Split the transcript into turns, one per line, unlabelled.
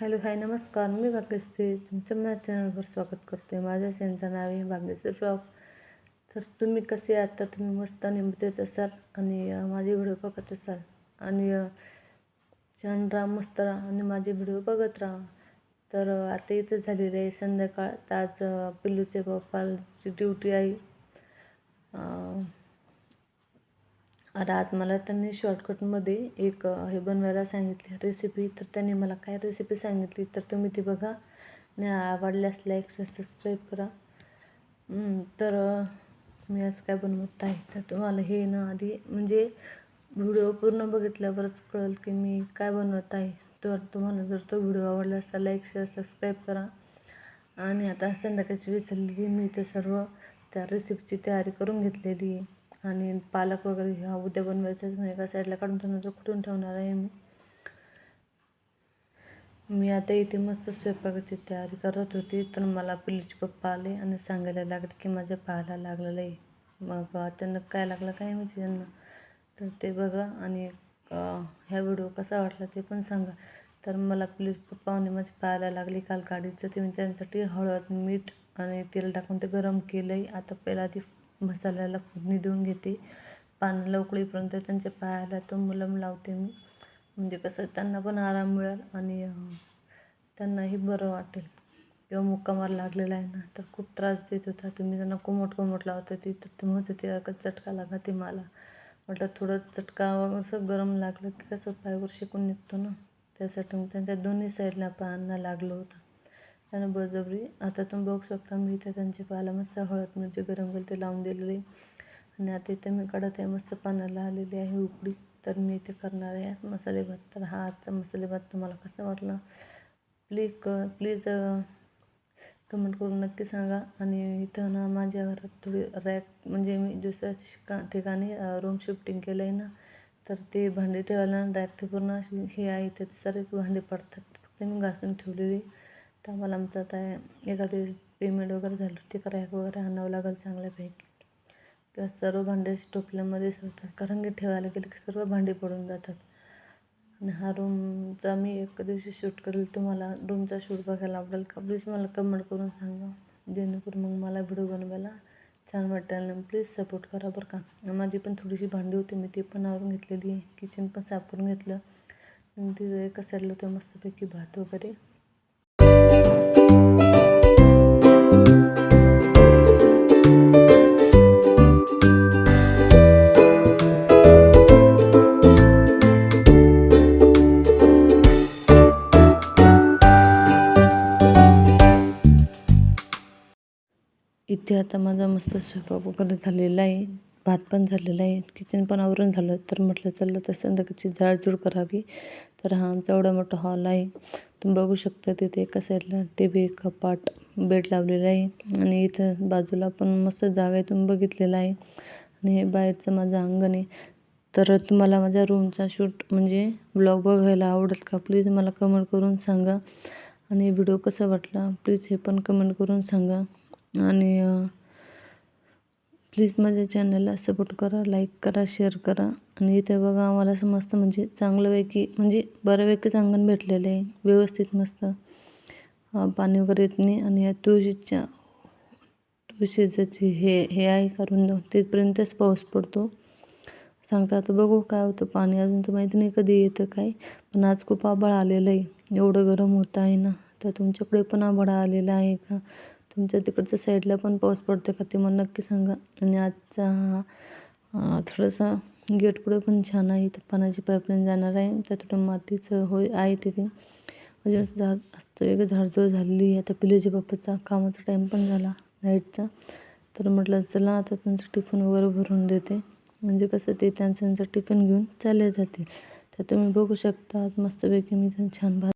Hello hi नमस्कार. मी भाग्यश्री. तुमच्या माझ्या चॅनलवर स्वागत करते. माझ्या चॅनलचं नाव आहे भाग्यश्री ब्लॉग. तर तुम्ही कसे आहात? तर तुम्ही मस्त आणि मजेत असाल आणि माझे व्हिडिओ बघत असाल. आणि छान राहा मस्त राहा आणि माझे व्हिडिओ बघत राहा. तर आता इथं झालेली आहे संध्याकाळ. तर आज पिल्लूचे पप्पाची ड्युटी आहे. अं, आज मला त्यांनी शॉर्टकटमध्ये एक हे बनवायला सांगितली रेसिपी तर त्यांनी मला काय रेसिपी सांगितली तर तुम्ही ती बघा. आणि आवडल्यास लाईक सबस्क्राईब करा. तर मी आज काय बनवत आहे? तर तुम्हाला हे ना आधी म्हणजे व्हिडिओ पूर्ण बघितल्यावरच कळेल की मी काय बनवत आहे. तर तुम्हाला जर तो व्हिडिओ आवडला असता लाईक शेअर सबस्क्राईब करा. आणि आता संध्याकाळची वेळ झालेली मी ते सर्व त्या रेसिपीची तयारी करून घेतलेली आहे. आणि पालक वगैरे ह्या उद्या बनवायचं म्हणजे एका साईडला काढून ठेवणार कुठून ठेवणार आहे मी. मी आता इथे मस्त स्वयंपाकाची तयारी करत होती तर मला पिल्लूचे पप्पा आले आणि सांगायला लागले की माझ्या पाहायला लागलेलं आहे. मग अचानक काय लागलं काय माहिती त्यांना? तर ते बघा आणि ह्या व्हिडिओ कसा वाटला ते पण सांगा. तर मला प्लीज पप्पा माझे माझ्या लागली काल गाडीचं ते मी त्यांच्यासाठी हळद मीठ आणि तेल टाकून ते गरम केलं आहे आता पहिला आधी मसाल्याला फोडणी देऊन घेते. पाण्याला उकळीपर्यंत त्यांच्या पायाला तो मुलम लावते मी. म्हणजे कसं त्यांना पण आराम मिळेल आणि त्यांनाही बरं वाटेल. किंवा मुक्कामार लागलेला आहे ना तर खूप त्रास देत होता. तुम्ही त्यांना कोमट कोमट लावत होती तर ते म्हणत होते चटका चटका लागते मला. म्हटलं थोडं चटका असं गरम लागलं की कसं पायावर शिकून निघतो ना. त्यासाठी मग त्यांच्या दोन्ही साईडला पायांना लागलं होतं. त्यानं बळजबरी. आता तुम्ही बघू शकता मी इथे त्यांचे पाला मस्त हळद म्हणजे गरम केली ते लावून दिलेली आणि आता इथे मी काढत आहे मस्त पाण्याला आलेली आहे उकडी तर मी इथे करणार आहे मसाले भात. तर हा आजचा मसाले भात तुम्हाला कसं वाटला? प्लीज क प्लीज कमेंट करून नक्की सांगा. आणि इथं ना माझ्या घरात थोडी रॅक म्हणजे मी दुसऱ्या शिका ठिकाणी रूम शिफ्टिंग केलं आहे ना तर ते भांडी ठेवायला रॅक ते पूर्ण अशी हे आहे इथे सारे भांडी पडतात. फक्त मी घासून ठेवलेली तर आम्हाला आमचं आता एखादे पेमेंट वगैरे झालं ते रॅक वगैरे आणावं लागेल चांगल्यापैकी. किंवा सर्व भांडे टोपल्यामध्ये ठेवतात कारण की ठेवायला गेलं की सर्व भांडी पडून जातात. आणि हा रूमचा मी एक दिवशी शूट करेल तुम्हाला रूमचा शूट बघायला आवडेल का? प्लीज मला कमेंट करून सांगा. जेणेकरून मग मला व्हिडिओ बनवायला छान वाटेल आणि प्लीज सपोर्ट करा बरं का. माझी पण थोडीशी भांडी होती मी ती पण आवरून घेतलेली किचन पण साफ करून घेतलं. आणि तिथं एका साईडला होतं मस्तपैकी भात वगैरे. इथे आता माझा मस्त स्वयंपाक वगैरे झालेला आहे. भात पण झालेला आहे. किचन पण आवरून झालं. तर म्हटलं चला तर संध्याकाळची जाळजूळ करावी. तर हा आमचा एवढा मोठा हॉल आहे. तुम्ही बघू शकता तिथे एका साईडला टी व्ही कपाट बेड लावलेला आहे. आणि इथं बाजूला पण मस्त जागा आहे. तुम्ही बघितलेला आहे. आणि हे बाहेरचं माझं अंगण आहे. तर तुम्हाला माझ्या रूमचा शूट म्हणजे ब्लॉग बघायला आवडेल का? प्लीज मला कमेंट करून सांगा. आणि व्हिडिओ कसा वाटला? प्लीज हे पण कमेंट करून सांगा. आणि प्लीज माझ्या चॅनलला सपोर्ट करा लाईक करा शेअर करा. आणि इथे बघा आम्हाला असं मस्त म्हणजे चांगल्यापैकी म्हणजे बऱ्यापैकीच अंगण भेटलेलं आहे. व्यवस्थित मस्त पाणी वगैरे येत नाही. आणि या तुळशीच्या तुळशीचं जे हे हे आहे करून तिथपर्यंतच पाऊस पडतो. सांगता आता बघू काय होतं पाणी. अजून तर माहिती नाही कधी येतं काय. पण आज खूप आभाळ आलेलं आहे. एवढं गरम होत आहे ना. तर तुमच्याकडे पण आभाळ आलेलं आहे का? तुमच्या तिकडच्या साईडला पण पाऊस पडतो का ते मला नक्की सांगा. आणि आजचा हा थोडासा गेट पुढे पण छान आहे. इथं पाण्याची पाईपलाईन जाणार आहे. त्या थोडं मातीचं होय आहे तिथे. म्हणजे असं झाड असतं वेगळं झाडझूड झालेली आहे. आता पिलेजी बाप्पाचा कामाचा टाईम पण झाला नाईटचा तर म्हटलं चला आता त्यांचं टिफिन वगैरे भरून देते. म्हणजे कसं ते त्यांचं त्यांचं टिफिन घेऊन चालले जातील. तर तुम्ही बघू शकता. मस्तपैकी मी छान भात